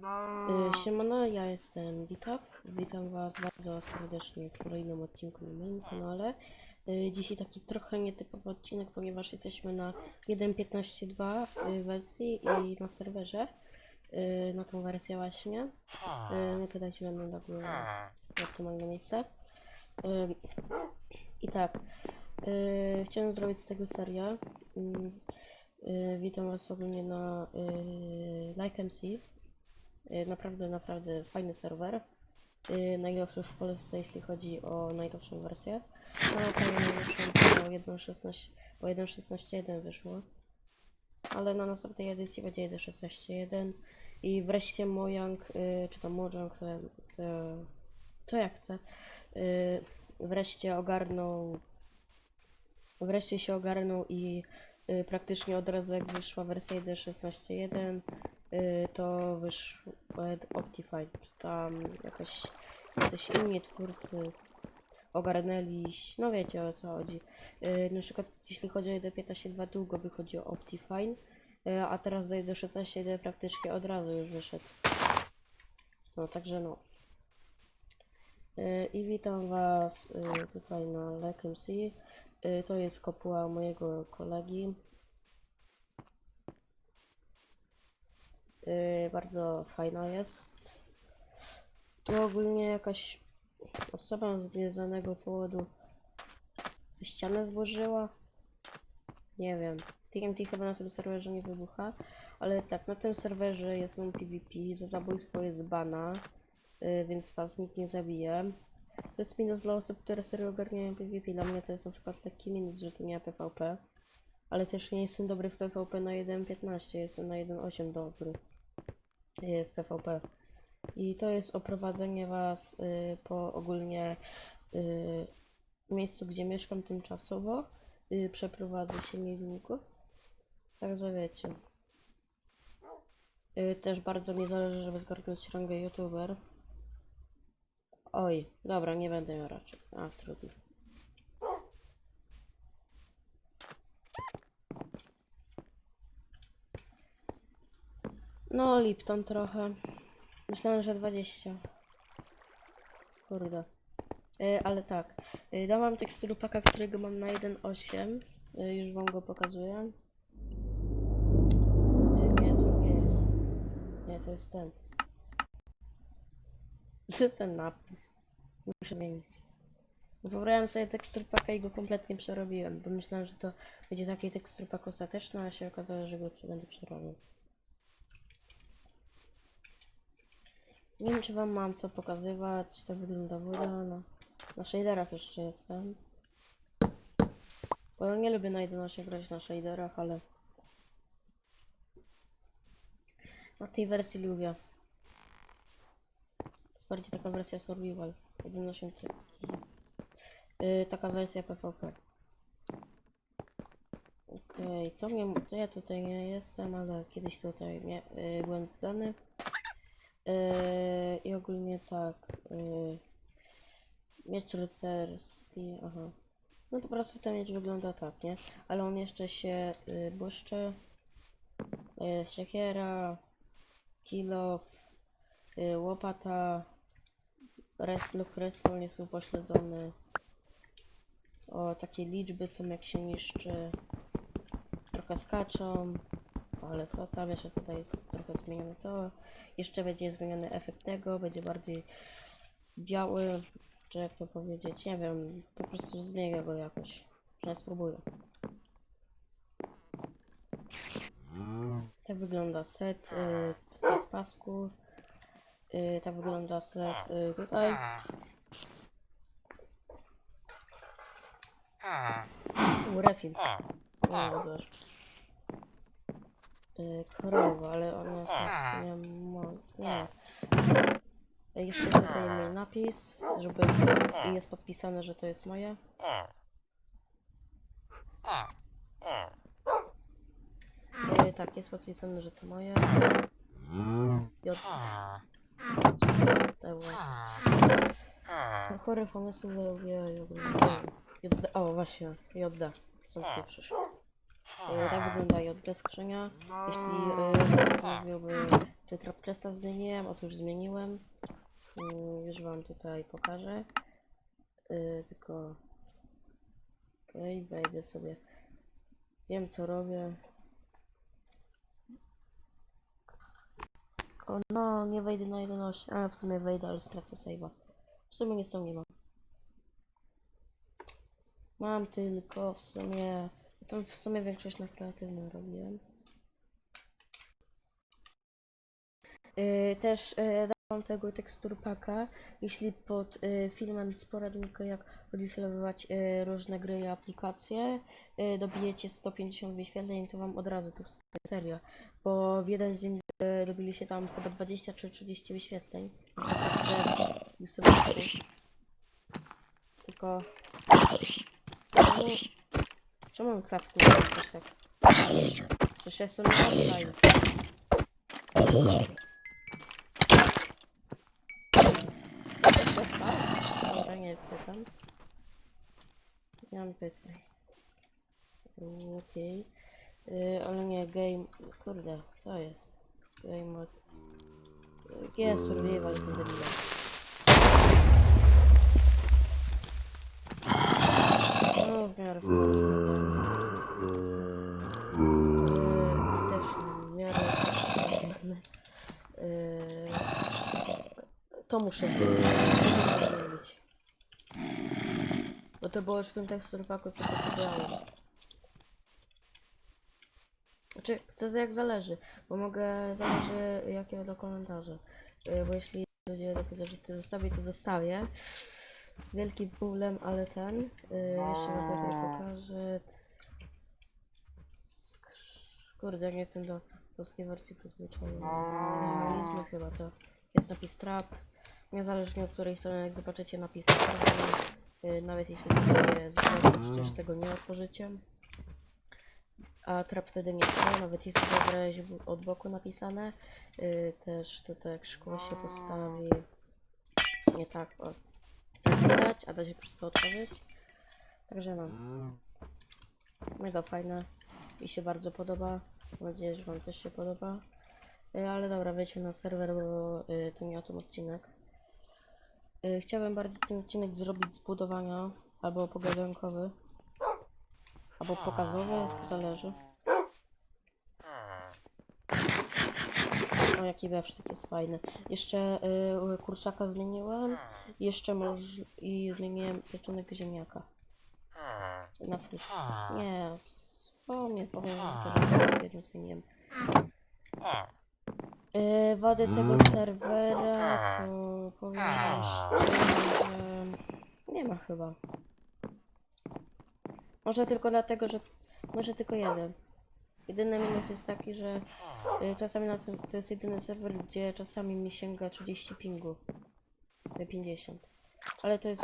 Y, Siemano, ja jestem Witap. Witam Was bardzo serdecznie w kolejnym odcinku na moim kanale. Y, Dzisiaj taki trochę nietypowy odcinek, ponieważ jesteśmy na 1.15.2 y, wersji i na serwerze. Na tą wersję właśnie. Nie pytajcie mnie na optymalne miejsce. I tak, chciałem zrobić z tego serię. Mm, Witam Was ogólnie na Like MC. Y, Naprawdę, naprawdę fajny serwer. Y, Najlepszy w Polsce, jeśli chodzi o najnowszą wersję. No, to najnowszą to 1.16 bo 1.16.1 wyszło. Ale na następnej edycji będzie 1.16.1 i wreszcie Mojang, y, czy tam Mojang, to, to, to jak chcę, wreszcie ogarnął, wreszcie się ogarnął i praktycznie od razu jak wyszła wersja 1.16.1 y, to wyszło Optifine, czy tam jakaś jacyś inni twórcy ogarnęli, no wiecie o co chodzi. Y, na przykład jeśli chodzi o 1.15.2 długo wychodziło Optifine, y, a teraz do 1.16.1 praktycznie od razu już wyszedł. No także no. Y, I witam Was y, tutaj na Lek MC. Y, To jest kopuła mojego kolegi. Y, Bardzo fajna jest. Tu ogólnie jakaś osoba z nieznanego powodu ze ścianę złożyła. Nie wiem. TNT chyba na tym serwerze nie wybucha. Ale tak, na tym serwerze jest on PvP. Za zabójstwo jest bana. y, więc was nikt nie zabije. To jest minus dla osób, które serio ogarniają PvP. Dla mnie to jest na przykład taki minus, że tu nie ma PvP. Ale też nie jestem dobry w PvP na 1.15, jestem na 1.8 dobry w PvP. I to jest oprowadzenie was y, po ogólnie y, miejscu, gdzie mieszkam tymczasowo. Y, przeprowadzę się niedługo. Także wiecie. Y, też bardzo mi zależy, żeby zgarnąć rangę youtuber. Oj, dobra, nie będę miał raczej. A, trudno. No, Lipton trochę. Myślałem, że 20. Kurde. Y, ale tak. Y, dam wam paka, którego mam na 1.8. Y, już wam go pokazuję. Y, nie, to nie jest. Nie, to jest ten. ten napis. Muszę zmienić. Wybrałem sobie tekstur paka i go kompletnie przerobiłem, bo myślałem, że to będzie taki tekstur pak ostateczny, a się okazało, że go będę przerobił. Nie wiem, czy wam mam co pokazywać. To wygląda woda. No. Na shaderach jeszcze jestem. Bo ja nie lubię na 11 grać na shaderach, ale na tej wersji lubię. To jest bardziej taka wersja survival. 1.8 taki. Yy, taka wersja PvP. Okej, to, mnie, to ja tutaj nie jestem, ale kiedyś tutaj nie, yy, byłem zdany. Yy, I ogólnie tak. Yy, miecz rycerski, aha. No to po prostu ten miecz wygląda tak, nie? Ale on jeszcze się yy, błyszczy. Yy, siekiera, kilof, yy, łopata, redstone jest upośledzony. O, takie liczby są jak się niszczy. Trochę skaczą. Ale co tam jeszcze tutaj jest zmienione to. Jeszcze będzie zmieniony efekt tego, będzie bardziej biały, czy jak to powiedzieć, nie wiem, po prostu zmienię go jakoś. Przynajmniej spróbuję. Tak wygląda set y, tutaj w pasku. Y, tak wygląda set y, tutaj. U, refil. W ogóle. Y, krowa, ale ona jest nie, nie. Jeszcze mój napis, żeby jest podpisane, że to jest moje. Y, tak, jest podpisane, że to moje. J. No, chory pomysł wyrobię. JD. O, właśnie, JD. Co tu przyszło? E, Tak wygląda JD skrzynia. Jeśli e, zastanowiłby Czy trapczesta zmieniłem? Otóż zmieniłem. Mm, Już wam tutaj pokażę. Yy, tylko... Okej, wejdę sobie. Wiem co robię. O no, nie wejdę na 11. A w sumie wejdę, ale stracę save'a. W sumie nic tam nie mam. Mam tylko w sumie. Tam w sumie większość na kreatywnym robiłem. Yy, też yy, dałam tego teksturpaka, jeśli pod yy, filmem z poradnika jak odinstalować yy, różne gry i aplikacje yy, dobijecie 150 wyświetleń, to wam od razu to wstawię, serio, bo w jeden dzień yy, dobili się tam chyba 20 czy 30 wyświetleń. Tylko... Czemu, czemu mam klatkę? Coś tak. Przecież ja jestem na offline. Dobra, nie pytam. Nie mam pytań. Mm, Okej. Y, ale nie, game... Kurde, co jest? Game mode... G survival jestem debilem. No, w miarę. Yy, też w miarę. Yy, To muszę zmienić. Bo to było już w tym teksturpaku, co powiedziałem. Znaczy, to jak zależy, bo mogę, zależy jakie do komentarze. Yy, Bo jeśli ludzie napiszą, że ty zostawię, to zostawię. Z wielkim bólem, ale ten. Yy, jeszcze wam tutaj pokażę. Kurde, jak nie jestem do polskiej wersji przyzwyczajony. Realizmy chyba to jest napis trap. Niezależnie od której strony, jak zobaczycie napis trap, yy, nawet jeśli to jest to przecież tego nie otworzycie. A trap wtedy nie działa, nawet jest źródło od boku napisane. Yy, też tutaj jak szkło się postawi. Nie tak, o. A da się przez to otworzyć. Także no. Mega fajne. Mi się bardzo podoba. Mam nadzieję, że Wam też się podoba. Y, Ale dobra, wejdźmy na serwer, bo y, to nie o tym odcinek. Y, Chciałbym bardziej ten odcinek zrobić z budowania, albo pogadankowy, albo pokazowy, zależy. O, jaki wewsztyk jest fajny. Jeszcze y, kurczaka zmieniłem, jeszcze moż... i zmieniłem pieczonego ziemniaka. Na fryt. Nie, o nie powiem, że jedno zmieniłem. Yy, wadę tego serwera to powiem szczerze, że nie ma chyba. Może tylko dlatego, że może tylko jeden. Jedyny minus jest taki, że y, czasami na tym, to jest jedyny serwer, gdzie czasami mi sięga 30 pingu. Y, 50. Ale to jest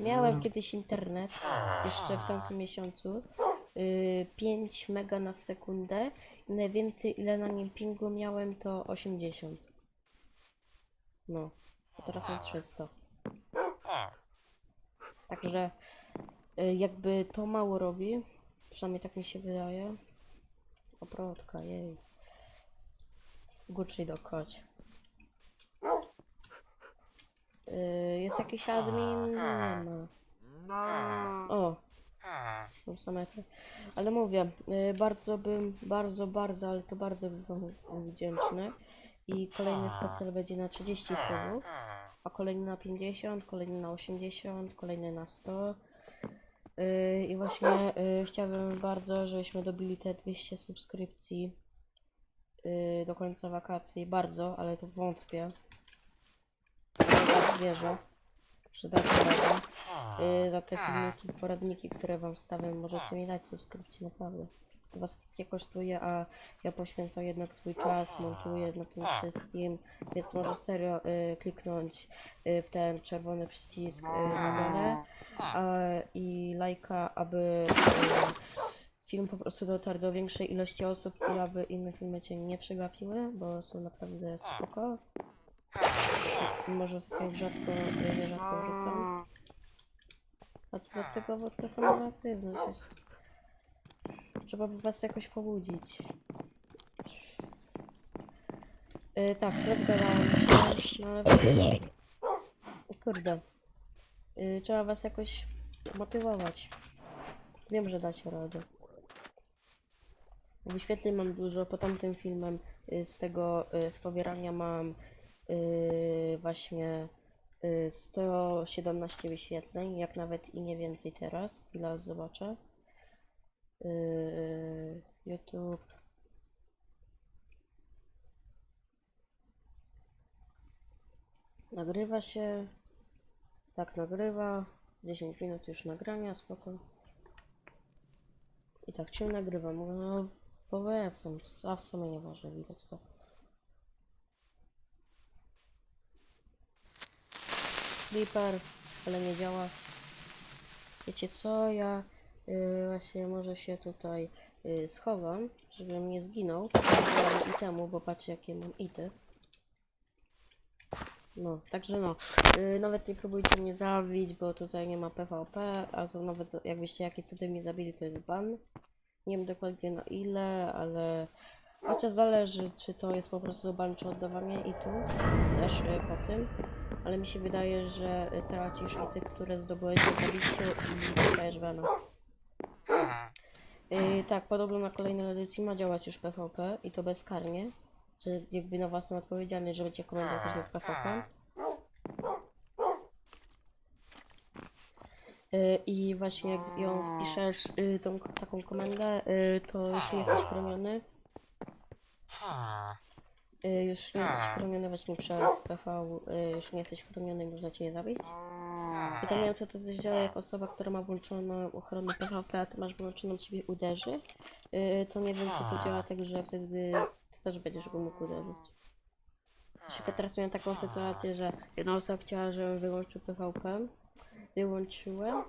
Miałem kiedyś internet, jeszcze w tamtym miesiącu, yy, 5 mega na sekundę i najwięcej ile na nim pingu miałem to 80. No, a teraz mam 300. Także jakby to mało robi, przynajmniej tak mi się wydaje. Oprotka, jej. Gucci do koć. Yy, jest jakiś admin? Nie ma. O, są same te. Ale mówię, y, bardzo bym, bardzo, bardzo, ale to bardzo bym wam wdzięczny. I kolejny specjal będzie na 30 słów, a kolejny na 50, kolejny na 80, kolejny na 100. Y, I właśnie y, chciałbym bardzo, żebyśmy dobili te 200 subskrypcji y, do końca wakacji. Bardzo, ale to wątpię. Tak wierzę, że dacie radę. Yy, za te filmiki, poradniki, które wam stawiam, możecie mi dać subskrypcję, naprawdę. To was nic nie kosztuje, a ja poświęcam jednak swój czas, montuję na tym wszystkim, więc może serio y, kliknąć y, w ten czerwony przycisk y, na dole a, i lajka, aby y, film po prostu dotarł do większej ilości osób i aby inne filmy cię nie przegapiły, bo są naprawdę spoko. Może tak rzadko, y, rzadko wrzucam. A to dlatego, bo trochę moja aktywność jest. Trzeba by was jakoś pobudzić. Y, tak, rozgadałam się, no. Kurde. Y, trzeba was jakoś motywować. Wiem, że dacie radę. Wyświetleń mam dużo, po tamtym filmem y, z tego y, z pobierania mam y, właśnie y, 117 wyświetleń, jak nawet i nie więcej teraz. Chwila, zobaczę. Y, YouTube. Nagrywa się. Tak, nagrywa. 10 minut już nagrania, spoko. I tak, czym nagrywam? No, PWS-em, a w sumie nieważne, widać to. Creeper, ale nie działa. Wiecie co, ja y, właśnie może się tutaj y, schowam, żebym nie zginął. Mam itemu, bo patrzcie jakie mam ity. No, także no, y, nawet nie próbujcie mnie zabić, bo tutaj nie ma PvP, a są nawet jakbyście jakieś sobie mnie zabili, to jest ban. Nie wiem dokładnie na ile, ale chociaż zależy, czy to jest po prostu ban, czy oddawanie i tu też y, po tym. Ale mi się wydaje, że y, tracisz i tych, które zdobyłeś zabiciu i dostajesz bana. Y, tak, podobno na kolejnej edycji ma działać już PvP i to bezkarnie. Że jakby na własną odpowiedzialność, że będzie komentować lub PvP. Y, I właśnie jak ją wpiszesz, y, tą taką komendę, y, to już nie jesteś chroniony. Y, Już nie jesteś chroniony właśnie przez PV, y, już nie jesteś chroniony i można cię je zabić. I to nie wiem, czy to też działa jak osoba, która ma włączoną ochronę PvP, a ty masz włączoną ciebie uderzy. Y, To nie wiem, czy to działa tak, że wtedy ty też będziesz go mógł uderzyć. Na przykład teraz miałem taką sytuację, że jedna osoba chciała, żebym wyłączył PvP. Wyłączyłem,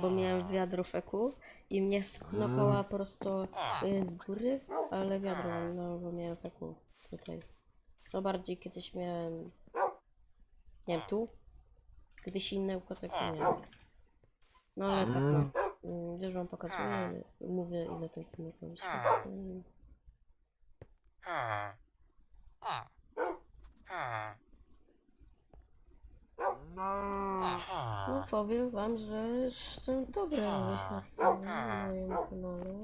bo miałem wiadro w EQ i mnie sknopała prosto y, z góry, ale wiadro mam, no bo miałem w EQ tutaj. No bardziej kiedyś miałem, nie wiem, tu. Kiedyś inne nie miałem. No ale tak no. Mm, Już wam pokazuję, mówię ile ten filmik ma wyświetleń. No. Powiem wam, że są dobre wyświetlenia na moim kanale.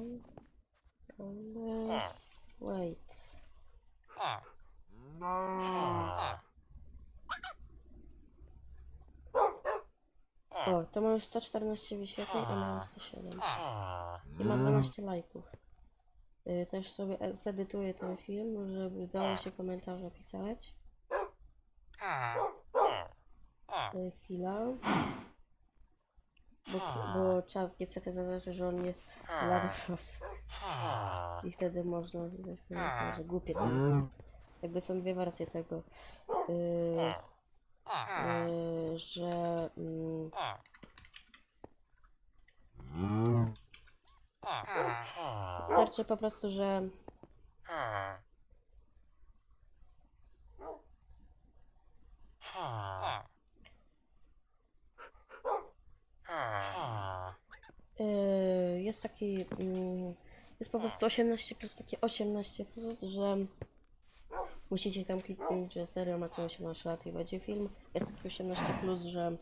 Ale... Wait. O, to ma już 114 wyświetleń, a ma 107. I ma 12 lajków. Y, Też sobie e- zedytuję ten film, żeby dało się komentarze pisać. Y, Chwila. Bo, bo czas niestety zaznaczy, że on jest Ladros. I wtedy można widać komentarze. Głupie to jest. Jakby są dwie wersje tego. Y, y, że... mm, Wystarczy po prostu, że yy, jest taki. mm, Jest po prostu 18 plus takie 18 plus, że musicie tam kliknąć, że serio macie 18 lat i będzie film. Jest taki 18 plus, że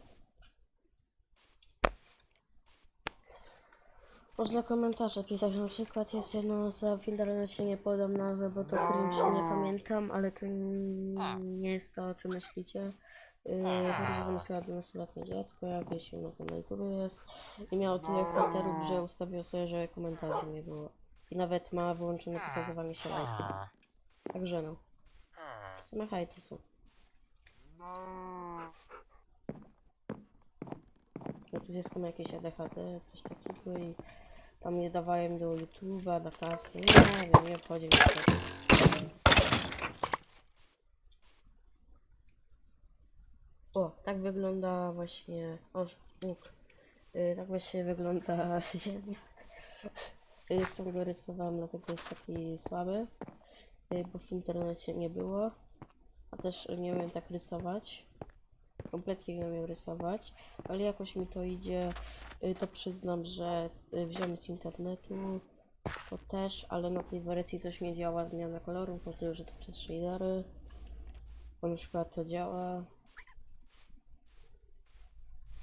Można komentarze pisać, na przykład jest jedna osoba w internecie, nie podam nazwy, bo to cringe, nie pamiętam, ale to nie jest to, o czym myślicie. Yy, Bardzo zamysłała 12-letnie dziecko, jakieś no to na YouTube jest i miało tyle haterów, że ustawił sobie, że komentarzy nie było. I nawet ma wyłączone pokazywanie się live. Także no. Same hajty są. No to dziecko ma jakieś ADHD, coś takiego i tam nie dawałem do YouTube'a, do kasy, nie wiem, nie obchodzi mnie to. O, tak wygląda właśnie orz, łuk. Y, tak właśnie wygląda ziemniak. Y, Sam go rysowałem, dlatego jest taki słaby, y, bo w internecie nie było. A też nie umiem tak rysować. Kompletnie nie umiem rysować, ale jakoś mi to idzie. Y, To przyznam, że y, wziąłem z internetu. To też, ale na tej wersji coś nie działa, zmiana kolorów, możliwe, że to przez shadery. bo na przykład to działa.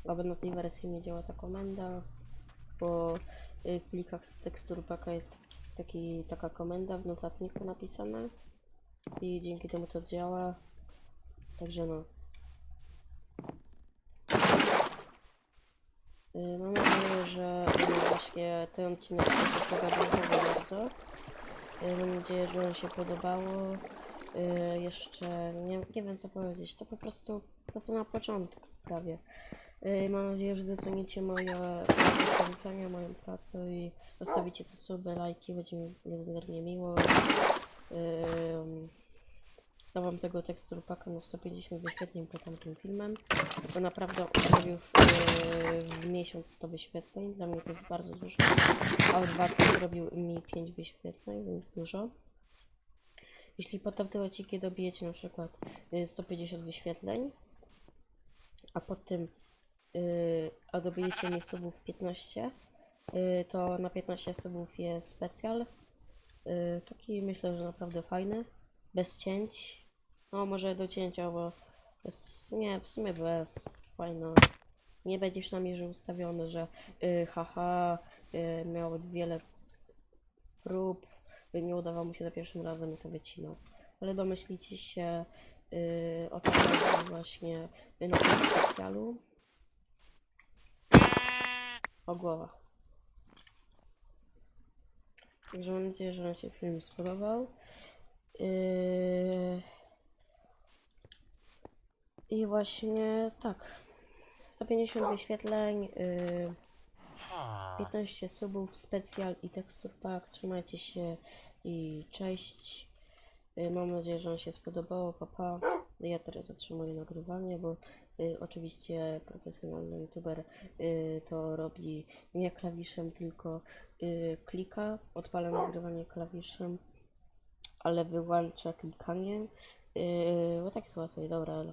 Albo na tej wersji nie działa ta komenda, bo y, w plikach tekstur paka jest taki, taka komenda w notatniku napisana i dzięki temu to działa. Także no. Y, Mam nadzieję, że y, właśnie ten odcinek się podobał bardzo. Y, Mam nadzieję, że Wam się podobało. Jeszcze nie, nie wiem co powiedzieć. To po prostu to co na początku prawie. Mam nadzieję, że docenicie moje wykorzystanie, moją pracę i zostawicie te suby, lajki, będzie mi niezmiernie miło. Wam tego tekstur paka na 150 wyświetleń pod tamtym filmem, bo naprawdę zrobił w, yy, w miesiąc 100 wyświetleń, dla mnie to jest bardzo dużo, a od zrobił mi 5 wyświetleń, więc dużo. Jeśli pod tamte odcinki dobijecie na przykład yy, 150 wyświetleń, a pod tym yy, a dobijecie mi subów 15, yy, to na 15 subów jest specjal. Yy, taki myślę, że naprawdę fajny. Bez cięć. No może do cięcia, bo bez, nie, w sumie bez. Fajno. Nie będzie przynajmniej, że ustawione, że yy, haha, yy, miał wiele prób, yy, nie udawało mu się za pierwszym razem i to wycinał. Ale domyślicie się yy, o co chodzi właśnie yy, na tym specjalu. O głowa. Także mam nadzieję, że Wam się film spodobał. Yy... I właśnie tak. 150 wyświetleń, yy... 15 subów, specjal i tekstur pack. Trzymajcie się i cześć. Yy, Mam nadzieję, że Wam się spodobało. Papa. Ja teraz zatrzymuję nagrywanie, bo y, oczywiście profesjonalny youtuber y, to robi nie klawiszem, tylko y, klika. Odpala nagrywanie klawiszem ale wyłącza klikanie, yy, bo tak jest łatwiej, dobra.